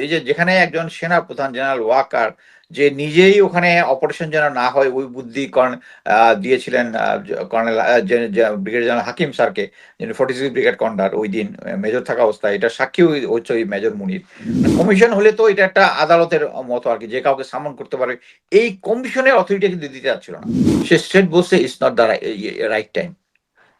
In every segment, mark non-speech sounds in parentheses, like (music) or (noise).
এই যে যেখানে একজন সেনা প্রধান জেনারেল ওয়াকার, যে নিজেই ওখানে অপারেশন যেন না হয়, ওই বুদ্ধি দিয়েছিলেন কর্নেল ব্রিগেড জেনারেল হাকিম স্যারকে, যিনি ফর্টি সিক্স ব্রিগেড কমান্ডার ওই দিন মেজর থাকা অবস্থায়। এটা সাক্ষী হচ্ছে ওই মেজর মুনির। কমিশন হলে তো এটা একটা আদালতের মতো আর কি, যে কাউকে সামন করতে পারে। এই কমিশনের অথরিটি কিন্তু দিতে যাচ্ছিল না। সে স্ট্রেট বলছে it's not the right time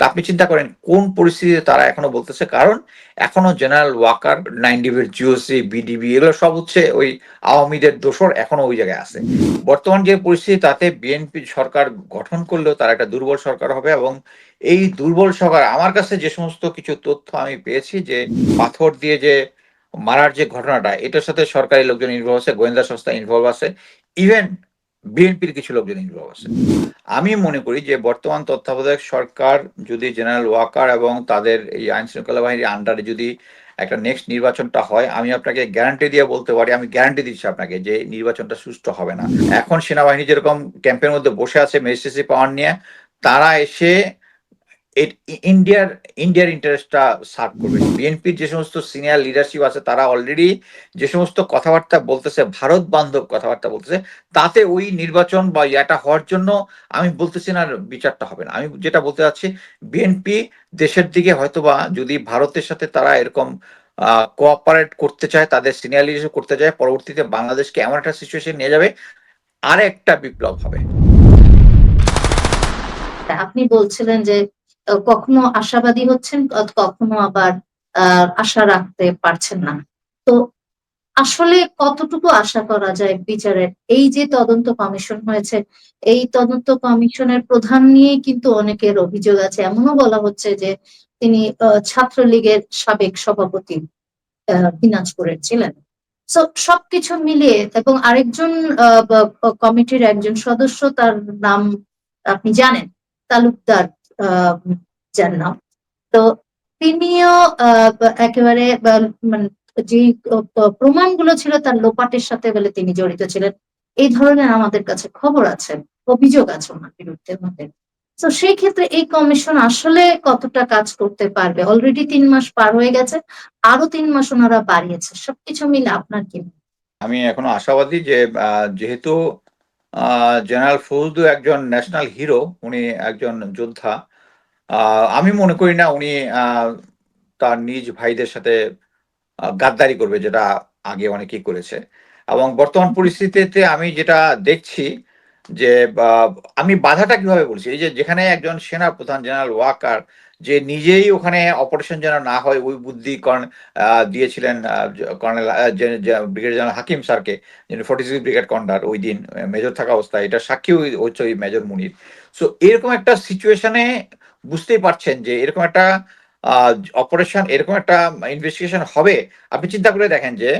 তা আপনি চিন্তা করেন, কোন পরিস্থিতিতে তারা এখনও বলতেছে? কারণ এখনও জেনারেল ওয়াকার নাইন ডিবির জিওসি বিডিবি এগুলো সব হচ্ছে ওই আওয়ামীদের দোষর এখনও ওই জায়গায় আছে। বর্তমান যে পরিস্থিতি, তাতে বিএনপি সরকার গঠন করলেও তারা একটা দুর্বল সরকার হবে এবং এই দুর্বল সরকার, আমার কাছে যে সমস্ত কিছু তথ্য আমি পেয়েছি যে পাথর দিয়ে যে মারার যে ঘটনাটা, এটার সাথে সরকারি লোকজন ইনভলভ আছে, গোয়েন্দা সংস্থা ইনভলভ আছে। ইভেন বিএনপির কিছু লোকজন ইনভলভ আছে। আমি মনে করি যে বর্তমান তত্ত্বাবধায়ক সরকার যদি জেনারেল ওয়াকার এবং তাদের এই আইন শৃঙ্খলা বাহিনীর আন্ডারে যদি একটা নেক্সট নির্বাচনটা হয়, আমি আপনাকে গ্যারান্টি দিয়ে বলতে পারি, আমি গ্যারান্টি দিচ্ছি আপনাকে যে নির্বাচনটা সুষ্ঠু হবে না। এখন সেনাবাহিনী যেরকম ক্যাম্পের মধ্যে বসে আছে মেজিস্ট্রেসি পাওয়ার নিয়ে, তারা এসে ইন্ডিয়ার ইন্ডিয়ার ইন্টারেস্টটা সার্ভ করবে। বিএনপির যে সমস্ত সিনিয়র লিডারশিপ আছে, তারা অলরেডি যে সমস্ত কথাবার্তা বলতেছে, ভারত বান্ধব কথাবার্তা বলতেছে, তাতে ওই নির্বাচন বা এটা হওয়ার জন্য আমি বলতেছি না বিচারটা হবে না। আমি যেটা বলতে চাচ্ছি বিএনপি দেশের দিকে হয়তোবা যদি ভারতের সাথে তারা এরকম কোঅপারেট করতে চায়, তাদের সিনিয়র লিডারশিপ করতে চায়, পরবর্তীতে বাংলাদেশকে এমন একটা সিচুয়েশন নিয়ে যাবে আর একটা বিপ্লব হবে। আপনি বলছিলেন যে কখনো আশাবাদী হচ্ছেন কখনো আবার আশা রাখতে পারছেন না। তো আসলে কতটুকু আশা করা যায় বিচারের? এই যে তদন্ত কমিশন হয়েছে, এই তদন্ত কমিশনের প্রধান নিয়ে কিন্তু অনেকের অভিযোগ আছে। এমনও বলা হচ্ছে যে তিনি ছাত্রলীগের সাবেক সভাপতি দিনাজপুরের ছিলেন। সো সবকিছু মিলিয়ে এবং আরেকজন কমিটির একজন সদস্য তার নাম আপনি জানেন, তালুকদার নাম তো তিনিও একেবারে মানে যে প্রমাণগুলো ছিল তার লোপাটের সাথে বলে তিনি জড়িত ছিলেন এই ধরনের আমাদের কাছে খবর আছে অভিযোগ আছে ওনার বিরুদ্ধে মধ্যে তো সেই ক্ষেত্রে এই কমিশন আসলে কতটা কাজ করতে পারবে অলরেডি তিন মাস পার হয়ে গেছে, আরও তিন মাস ওনারা বাড়িয়েছে, সবকিছু মিলে আপনার কি আমি এখনও আশাবাদী যে যেহেতু জেনারেল ফৌজদু একজন ন্যাশনাল হিরো উনি একজন যোদ্ধা আমি মনে করি না উনি তার নিজ ভাইদের সাথে গাদ্দারি করবে, যেটা আগে অনেকেই করেছে। এবং বর্তমান পরিস্থিতিতে আমি যেটা দেখছি যে আমি বাধাটা কীভাবে বলছি? এই যে, যেখানে একজন সেনা প্রধান জেনারেল ওয়াকার, যে নিজেই ওখানে অপারেশন যেন না হয়, ওই বুদ্ধি দিয়েছিলেন কর্নেল ব্রিগেড জেনারেল হাকিম স্যারকে, যিনি ফর্টি সিক্স ব্রিগেড কমান্ডার, ওই দিন মেজর থাকা অবস্থায় এটা সাক্ষী হচ্ছে ওই মেজর মুনির। সো, এরকম একটা সিচুয়েশনে বুঝতেই পারছেন যে এরকম একটা অপারেশন এরকম একটা ইনভেস্টিগেশন হবে। আপনি চিন্তা করে দেখেন যে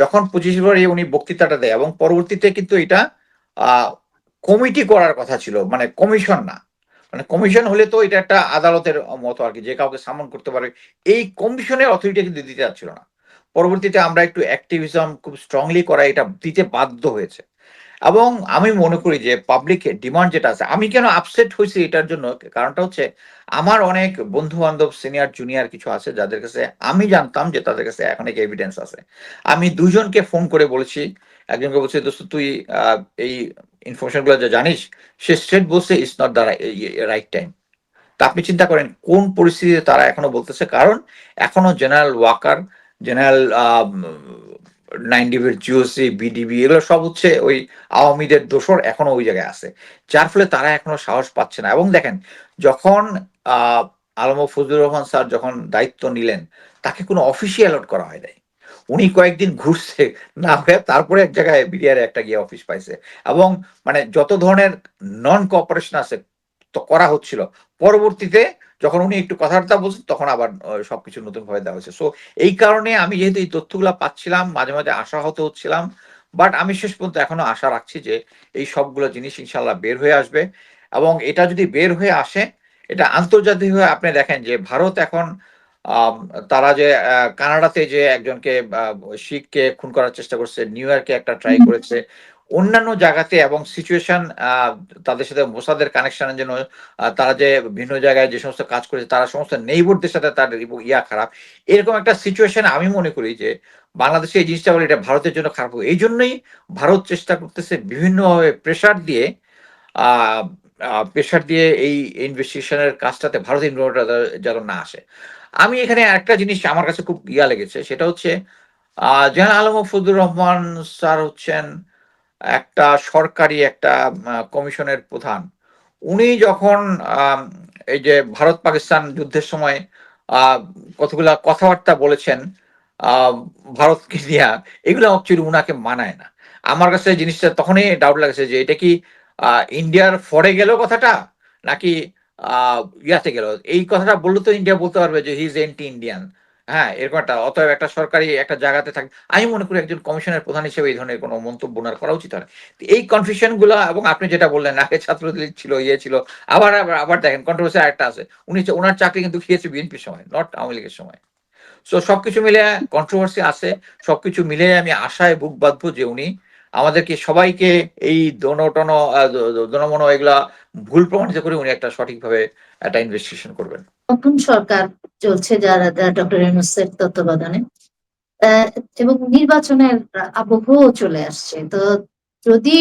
যখন পঁচিশ ফেব্রুয়ারি উনি বক্তৃতাটা দেয় এবং পরবর্তীতে কিন্তু এটা কমিটি করার কথা ছিল মানে কমিশন না। মানে কমিশন হলে তো এটা একটা আদালতের মতো আর কি, যে কাউকে সামন করতে পারে। এই কমিশনের অথরিটি কিন্তু দিতে যাচ্ছিল না। পরবর্তীতে আমরা একটু অ্যাক্টিভিজম খুব স্ট্রংলি করা এটা দিতে বাধ্য হয়েছে। এবং আমি মনে করি যে পাবলিক ডিমান্ড যেটা আছে, আমি কেন আপসেট হয়েছি এটার জন্য? কারণটা হচ্ছে আমার অনেক বন্ধু বান্ধব সিনিয়র জুনিয়র কিছু আছে যাদের কাছে আমি জানতাম যে তাদের কাছে অনেক এভিডেন্স আছে। আমি দুজনকে ফোন করে বলেছি। একজনকে বলছি, দোস্ত, তুই এই ইনফরমেশনগুলো যা জানিস, সে স্ট্রেট বলছে it's not the right time তা আপনি চিন্তা করেন, কোন পরিস্থিতিতে তারা এখনও বলতেছে? কারণ এখনও জেনারেল ওয়াকার জেনারেল নাইন ডিবির জিওসি বিডিবি এগুলো সব হচ্ছে ওই আওয়ামীদের দোষর এখনও ওই জায়গায় আছে। যার ফলে তারা এখনও সাহস পাচ্ছে না। এবং দেখেন, যখন আলম ফজলুর রহমান স্যার যখন দায়িত্ব নিলেন, তাকে কোনো অফিসিয়াল অ্যালট করা হয় নাই। উনি কয়েকদিন ঘুরছে, না হয়ে তারপরে এক জায়গায় বিডিআর একটা গিয়ে অফিস পাইছে। এবং মানে যত ধরনের নন কোঅপারেশন আছে, তো করা হচ্ছিল। পরবর্তীতে যখন উনি একটু কথাবার্তা বলছেন তখন আবার সবকিছু নতুন ভাবে দেওয়া হয়েছে। সো এই কারণে আমি যেহেতু এই তথ্যগুলো পাচ্ছিলাম মাঝে মাঝে আশাহত হচ্ছিলাম বাট আমি শেষ পর্যন্ত এখনও আশা রাখছি যে এই সবগুলো জিনিস ইনশাল্লাহ বের হয়ে আসবে। এবং এটা যদি বের হয়ে আসে এটা আন্তর্জাতিক হয়ে আপনি দেখেন যে ভারত এখন তারা যে কানাডাতে যে একজনকে শিখকে খুন করার চেষ্টা করছে নিউ ইয়র্কে একটা ট্রাই করেছে অন্যান্য জায়গাতে এবং সিচুয়েশন তাদের সাথে মোসাদের কানেকশনের জন্য তারা যে ভিন্ন জায়গায় যে সমস্ত কাজ করেছে, তারা সমস্ত নেইবরদের সাথে তার ইয়া খারাপ। এরকম একটা সিচুয়েশন আমি মনে করি যে, বাংলাদেশে এই জিনিসটা বলে এটা ভারতের জন্য খারাপ এই জন্যই ভারত চেষ্টা করতেছে বিভিন্নভাবে প্রেশার দিয়ে প্রেশার দিয়ে এই ইনভেস্টিগেশনের কাজটাতে ভারত ইনভলভ যেন না আসে। আমি এখানে একটা জিনিস আমার কাছে খুব ইয়া লেগেছে, সেটা হচ্ছে জাহান আলম ফজলুর রহমান স্যার হচ্ছেন একটা সরকারি একটা কমিশনের প্রধান। উনি যখন এই যে ভারত পাকিস্তান যুদ্ধের সময় কতগুলা কথাবার্তা বলেছেন ভারতকে নিয়ে, এগুলো অ্যাকচুয়ালি উনাকে মানায় না। আমার কাছে জিনিসটা তখনই ডাউট লাগছে যে এটা কি ইন্ডিয়ার ফরে গেল কথাটা, নাকি ইয়াতে গেল? এই কথাটা বললে তো ইন্ডিয়া বলতে পারবে যে হি ইজ এন্টি ইন্ডিয়ান হ্যাঁ এরকম একটা অতএব একটা সরকারি একটা জায়গাতে থাকে, আমি মনে করি একজন কমিশনের প্রধান হিসেবে এই ধরনের কোনো মন্তব্য না করা উচিত হয় এই কনফিউশনগুলো এবং আপনি যেটা বললেন, আগে ছাত্রলীগ ছিল ইয়ে ছিল, আবার আবার আবার দেখেন কন্ট্রোভার্সি একটা আছে। উনি ওনার চাকরি কিন্তু খেয়েছে বিএনপির সময় নট আওয়ামী লীগের সময়। সো সবকিছু মিলে কন্ট্রোভার্সি আছে, সবকিছু মিলে আমি আশায় বুক বাঁধবো যে উনি আমাদেরকে সবাইকে এই দোনটন দনমনো এগুলা ভুল প্রমাণিত করে উনি একটা সঠিকভাবে একটা ইনভেস্টিগেশন করবেন। নতুন সরকার চলছে যারা ডক্টর ইউনুসের তত্ত্বাবধানে। এবং নির্বাচনের আবহও চলে আসছে। তো যদি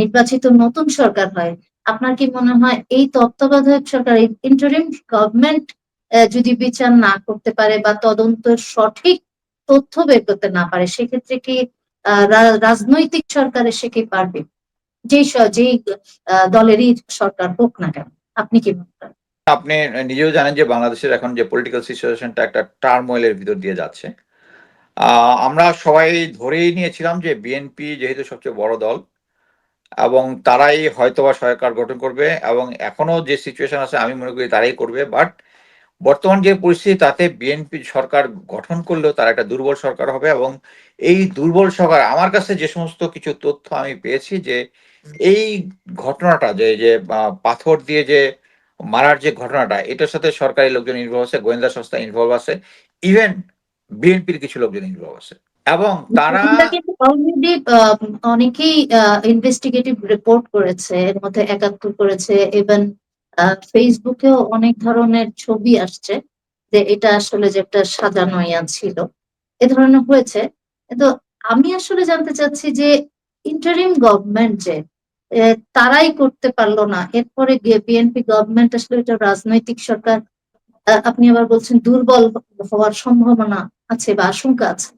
নির্বাচিত নতুন সরকার হয়, আপনার কি মনে হয় এই তত্ত্বাবধায়ক সরকার ইন্টারিম গভর্নমেন্ট যদি বিচার না করতে পারে বা তদন্ত সঠিক তথ্য বের করতে না পারে, সেক্ষেত্রে কি রাজনৈতিক সরকার এসে কি পারবে? যেই যেই দলেরই সরকার হোক না কেন, আপনি কি মনে করেন? আপনি নিজেও জানেন যে বাংলাদেশের এখন যে পলিটিক্যাল সিচুয়েশনটা একটা টার্মোয়েলের ভিতর দিয়ে যাচ্ছে। আমরা সবাই ধরেই নিয়েছিলাম যে বিএনপি যেহেতু সবচেয়ে বড় দল, এবং তারাই হয়তোবা সরকার গঠন করবে, এবং এখনও যে সিচুয়েশন আছে আমি মনে করি তারাই করবে বাট বর্তমান যে পরিস্থিতি তাতে বিএনপি সরকার গঠন করলেও তারা একটা দুর্বল সরকার হবে, এবং এই দুর্বল সরকার, আমার কাছে যে সমস্ত কিছু তথ্য আমি পেয়েছি যে এই ঘটনাটা যে যে পাথর দিয়ে যে মারার যে ঘটনাটা, এটার সাথে সরকারি লোকজন ইনভলভ আছে, গোয়েন্দা সংস্থা ইনভলভ আছে ইভেন বিএনপির কিছু লোকজন ইনভলভ আছে। এবং তারা অলরেডি অনেকেই ইনভেস্টিগেটিভ রিপোর্ট করেছে, এর মধ্যে একাত্তর করেছে ইভেন ফেসবুকেও অনেক ধরনের ছবি আসছে যে এটা আসলে যে একটা সাজানো ইয়া ছিল। এ ধরনের হয়েছে। কিন্তু আমি আসলে জানতে চাচ্ছি যে ইন্টারিম গভর্নমেন্ট যে তারাই করতে পারল না। এরপরে বিএনপি গভর্নমেন্ট আসলে এটা রাজনৈতিক সরকার আপনি আবার বলছেন দুর্বল হওয়ার সম্ভাবনা আছে বা আশঙ্কা আছে।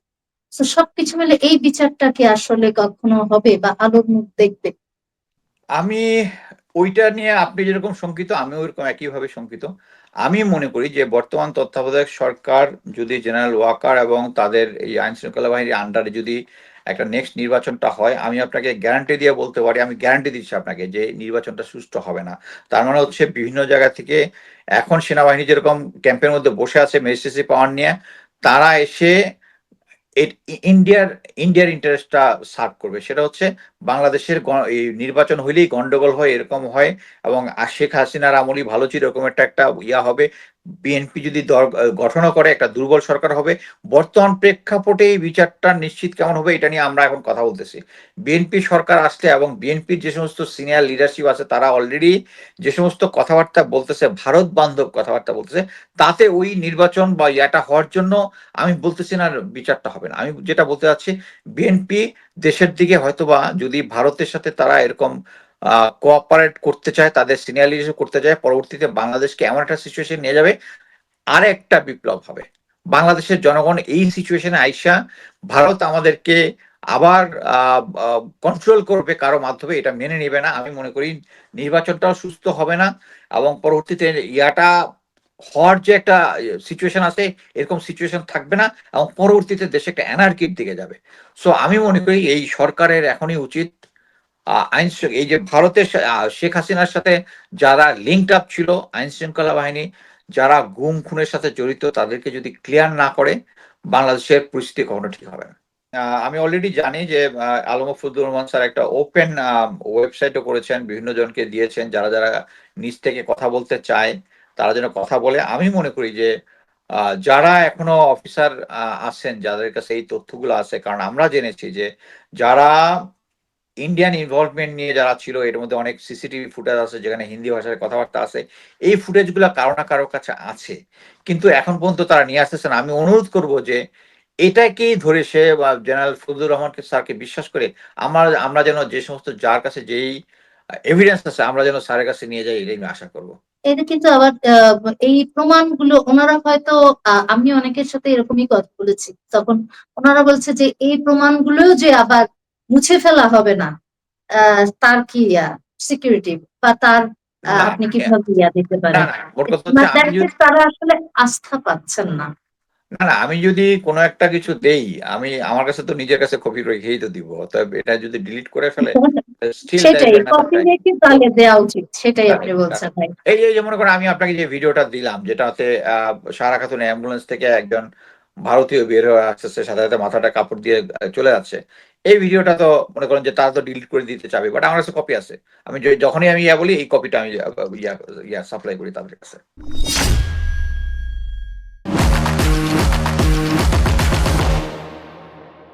তো সবকিছু মিলে এই বিচারটা কি আসলে কখনো হবে বা আলোর মুখ দেখবে? আমি ওইটা নিয়ে আপনি যেরকম শঙ্কিত আমি ওইরকম একইভাবে শঙ্কিত। আমি মনে করি যে, বর্তমান তত্ত্বাবধায়ক সরকার যদি জেনারেল ওয়াকার এবং তাদের এই আইন শৃঙ্খলা বাহিনীর আন্ডারে যদি একটা নেক্সট নির্বাচনটা হয়, আমি আপনাকে গ্যারান্টি দিয়ে বলতে পারি, আমি গ্যারান্টি দিচ্ছি আপনাকে যে নির্বাচনটা সুষ্ঠু হবে না। তার মানে হচ্ছে বিভিন্ন জায়গা থেকে এখন সেনাবাহিনী যেরকম ক্যাম্পের মধ্যে বসে আছে ম্যাজিস্ট্রেসি পাওয়ার নিয়ে, তারা এসে ইন্ডিয়ার ইন্ডিয়ার ইন্টারেস্টটা সার্ভ করবে। সেটা হচ্ছে বাংলাদেশের নির্বাচন হইলেই গন্ডগোল হয়, এরকম হয় এবং শেখ হাসিনার আমলই ভালো ছিল একটা একটা ইয়া হবে। বিএনপি যদি দল গঠনও করে, একটা দুর্বল সরকার হবে, বর্তমান প্রেক্ষাপটে এই বিচারটা নিশ্চিত কেমন হবে এটা নিয়ে আমরা এখন কথা বলতেছি। বিএনপি সরকার আসলে এবং বিএনপির যে সমস্ত সিনিয়র লিডারশিপ আছে, তারা অলরেডি যে সমস্ত কথাবার্তা বলতেছে, ভারত বান্ধব কথাবার্তা বলতেছে, তাতে ওই নির্বাচন বা ইয়াটা হওয়ার জন্য আমি বলতেছি না বিচারটা হবে না। আমি যেটা বলতে চাচ্ছি বিএনপি দেশের দিকে হয়তোবা যদি ভারতের সাথে তারা এরকম কোঅপারেট করতে চায়, তাদের সিনিয়র করতে চায়, পরবর্তীতে বাংলাদেশকে এমন একটা সিচুয়েশন নিয়ে যাবে আর একটা বিপ্লব হবে। বাংলাদেশের জনগণ এই সিচুয়েশনে আইসা ভারত আমাদেরকে আবার কন্ট্রোল করবে কারও মাধ্যমে, এটা মেনে নেবে না। আমি মনে করি নির্বাচনটাও সুস্থ হবে না এবং পরবর্তীতে ইয়াটা হওয়ার যে একটা সিচুয়েশন আছে, এরকম সিচুয়েশন থাকবে না এবং পরবর্তীতে দেশে একটা অ্যানার্কির দিকে যাবে। সো আমি মনে করি এই সরকারের এখনই উচিত আইন এই যে ভারতের শেখ হাসিনার সাথে যারা লিঙ্কড আপ ছিল আইন শৃঙ্খলা বাহিনী যারা গুম খুনের সাথে জড়িত তাদেরকে যদি ক্লিয়ার না করে বাংলাদেশের পরিস্থিতি কখনো ঠিক হবে না। আমি অলরেডি জানি যে আহ, আলম ফজলুর রহমান স্যার একটা ওপেন ওয়েবসাইটও করেছেন বিভিন্ন জনকে দিয়েছেন যারা যারা নিজ থেকে কথা বলতে চায় তারা যেন কথা বলে। আমি মনে করি যে যারা এখনও অফিসার আছেন যাদের কাছে এই তথ্যগুলো আছে কারণ আমরা জেনেছি যে যারা ইন্ডিয়ান ইনভলভমেন্ট নিয়ে যারা ছিল, এর মধ্যে অনেক সিসিটিভি ফুটেজ আছে, যেখানে হিন্দি ভাষায় কথাবার্তা আছে। এই ফুটেজগুলো কারও না কারও কাছে আছে। কিন্তু এখন পর্যন্ত তারা নিয়ে আসতেছে না। আমি অনুরোধ করব যে, এটাকেই ধরে সে বা জেনারেল ফজলুর রহমানকে, স্যারকে বিশ্বাস করে আমরা আমরা যেন যে সমস্ত যার কাছে যেই এভিডেন্স আছে, আমরা যেন স্যারের কাছে নিয়ে যাই, এটাই আমি আশা করব। এটা কিন্তু আবার এই প্রমাণগুলো ওনারা হয়তো আমি অনেকের সাথে এরকমই কথা বলেছি। তখন ওনারা বলছে যে, এই প্রমাণগুলো যে আবার মুছে ফেলা হবে না। তার কি সিকিউরিটি বা তার আপনি কীভাবে ইয়া দিতে পারেন? তারা আসলে আস্থা পাচ্ছেন না। না না আমি যদি কোনো একটা কিছু দেই আমি আমার কাছে তো নিজের কাছে কপি রেখেই তো দিব অতএব এটা যদি ডিলিট করে ফেলে (laughs) সেটাই কপি রেখে তাহলে দেওয়া উচিত সেটাই আপনি বলছেন ভাই এই এই যে মনে করেন আমি আপনাকে যে ভিডিওটা দিলাম যেটাতে সারা খাতুন অ্যাম্বুলেন্স থেকে একজন ভারতীয় বের হয়ে আসতেছে সাথে সাথে মাথাটা কাপড় দিয়ে চলে যাচ্ছে এই ভিডিওটা তো মনে করেন যে তারা তো ডিলিট করে দিতে চাবে বাট আমার কাছে কপি আছে। আমি যখনই আমি ইয়া বলি, এই কপিটা আমি ইয়া সাপ্লাই করি তাদের কাছে।